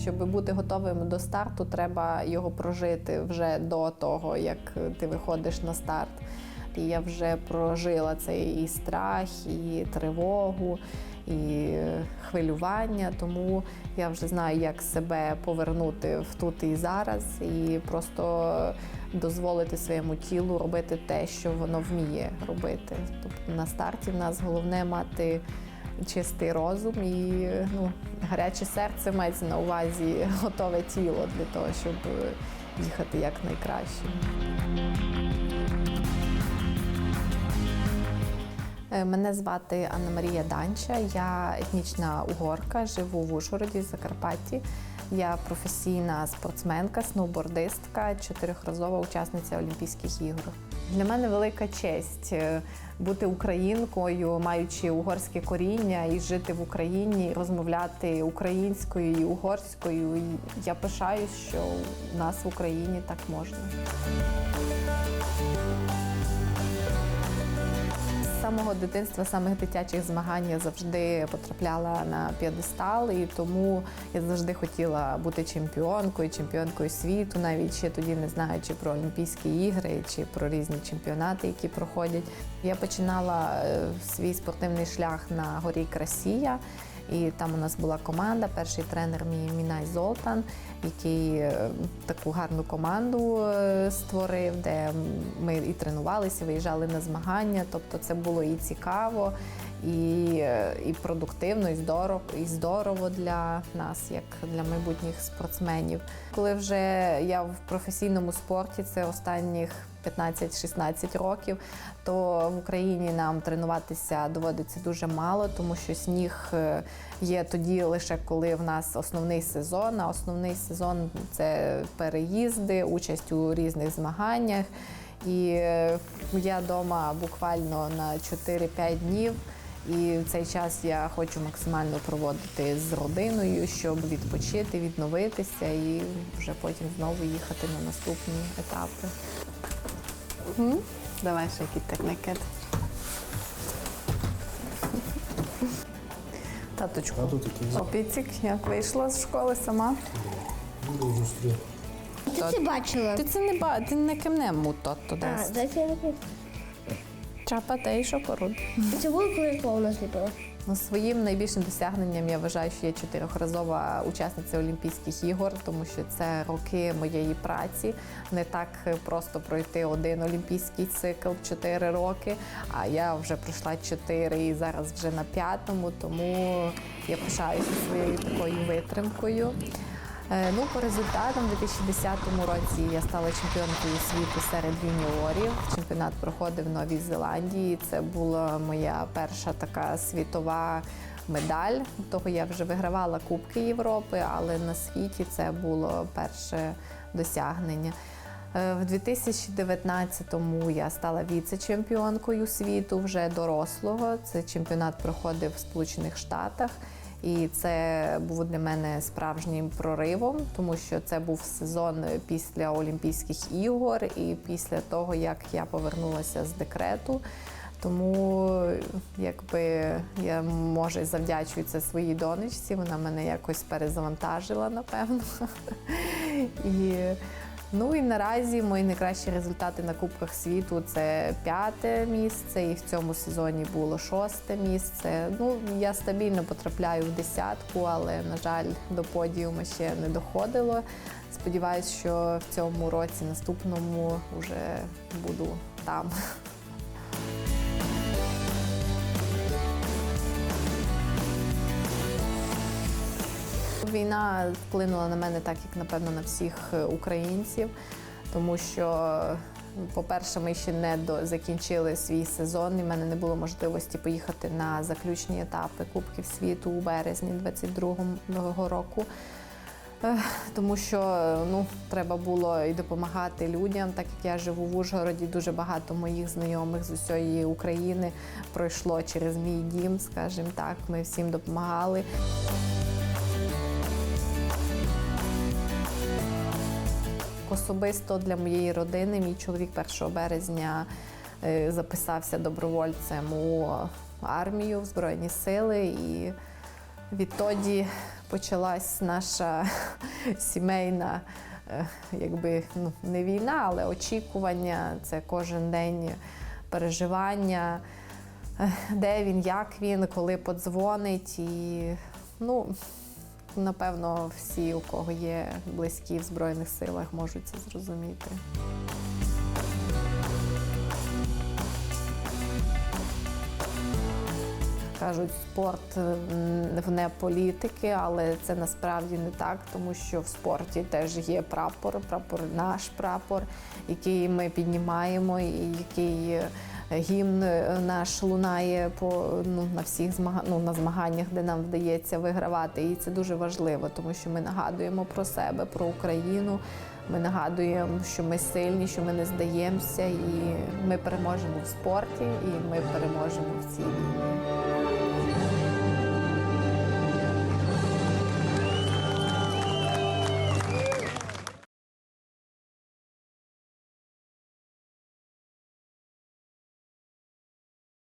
Щоб бути готовим до старту, треба його прожити вже до того, як ти виходиш на старт. І я вже прожила цей і страх, і тривогу, і хвилювання. Тому я вже знаю, як себе повернути в тут і зараз, і просто дозволити своєму тілу робити те, що воно вміє робити. Тобто на старті в нас головне мати чистий розум і ну, гаряче серце мається на увазі готове тіло для того, щоб їхати якнайкраще. Е, Мене звати Анна Марія Данча, я етнічна угорка, живу в Ужгороді, Закарпатті. Я професійна спортсменка, сноубордистка, чотирьохразова учасниця Олімпійських ігор. Для мене велика честь е, бути українкою, маючи угорське коріння і жити в Україні, розмовляти українською і угорською. Я пишаюсь, що у нас в Україні так можна. Самого дитинства, самих дитячих змагань я завжди потрапляла на п'єдестал, і тому я завжди хотіла бути чемпіонкою, чемпіонкою світу, навіть ще тоді не знаючи про Олімпійські ігри чи про різні чемпіонати, які проходять. Я починала е, свій спортивний шлях на горі Красія. І там у нас була команда, перший тренер мій Мінай Золтан, який е, таку гарну команду е, створив, де ми і тренувалися, виїжджали на змагання. Тобто це було і цікаво, і, е, і продуктивно, і здорово, і здорово для нас, як для майбутніх спортсменів. Коли вже я в професійному спорті, це останніх 15-16 років, то в Україні нам тренуватися доводиться дуже мало, тому що сніг е, є тоді лише коли в нас основний сезон. А основний сезон це переїзди, участь у різних змаганнях. І е, я вдома буквально на 4-5 днів. І в цей час я хочу максимально проводити з родиною, щоб відпочити, відновитися і вже потім знову їхати на наступні етапи. Давай segítek neked. Таточку, А опіцік, як вийшла з школи сама. дуже зустрів. Ти це бачила? Ти це не ба, ти не кемнему тото А, десь. дайте я не Чапа та й шокоруд. Це було, коли я повно зліпила. Ну, своїм найбільшим досягненням я вважаю, що я чотирьохразова учасниця Олімпійських ігор, тому що це роки моєї праці. Не так просто пройти один олімпійський цикл чотири роки. А я вже пройшла чотири і зараз вже на п'ятому, тому я пишаюся своєю такою витримкою. Е, Ну, по результатам, у 2010 році я стала чемпіонкою світу серед юніорів. Чемпіонат проходив в Новій Зеландії. Це була моя перша така світова медаль. Того я вже вигравала Кубки Європи, але на світі це було перше досягнення. Е, В 2019-му я стала віце-чемпіонкою світу вже дорослого. Це чемпіонат проходив в Сполучених Штатах. І це був для мене справжнім проривом, тому що це був сезон після Олімпійських ігор і після того, як я повернулася з декрету. Тому якби я може завдячую це своїй донечці, вона мене якось перезавантажила, напевно. І Ну і наразі мої найкращі результати на Кубках світу це п'яте місце, і в цьому сезоні було шосте місце. Ну я стабільно потрапляю в десятку, але на жаль, до подіуму ще не доходило. Сподіваюсь, що в цьому році, наступному, вже буду там. Війна вплинула на мене так, як напевно на всіх е, українців, тому що, по-перше, ми ще не до закінчили свій сезон, і в мене не було можливості поїхати на заключні етапи Кубків світу у березні 22-го року. Тому що ну, треба було і допомагати людям, так як я живу в Ужгороді, дуже багато моїх знайомих з усієї України пройшло через мій дім, скажімо так. Ми всім допомагали. Особисто для моєї родини мій чоловік 1 березня е, записався добровольцем у армію в Збройні сили. І Відтоді почалась наша сімейна, е, якби ну, не війна, але очікування. Це кожен день переживання, е, де він, як він, коли подзвонить. І ну, напевно, всі, у кого є близькі в Збройних силах, можуть це зрозуміти. Кажуть, спорт вне політики, але це насправді не так, тому що в спорті теж є прапор, прапор наш прапор, який ми піднімаємо, і який гімн е, наш лунає по ну на всіх змага... ну, на змаганнях, де нам вдається вигравати. І це дуже важливо, тому що ми нагадуємо про себе, про Україну. Ми нагадуємо, що ми сильні, що ми не здаємося, і ми переможемо в спорті, і ми переможемо в цій війні.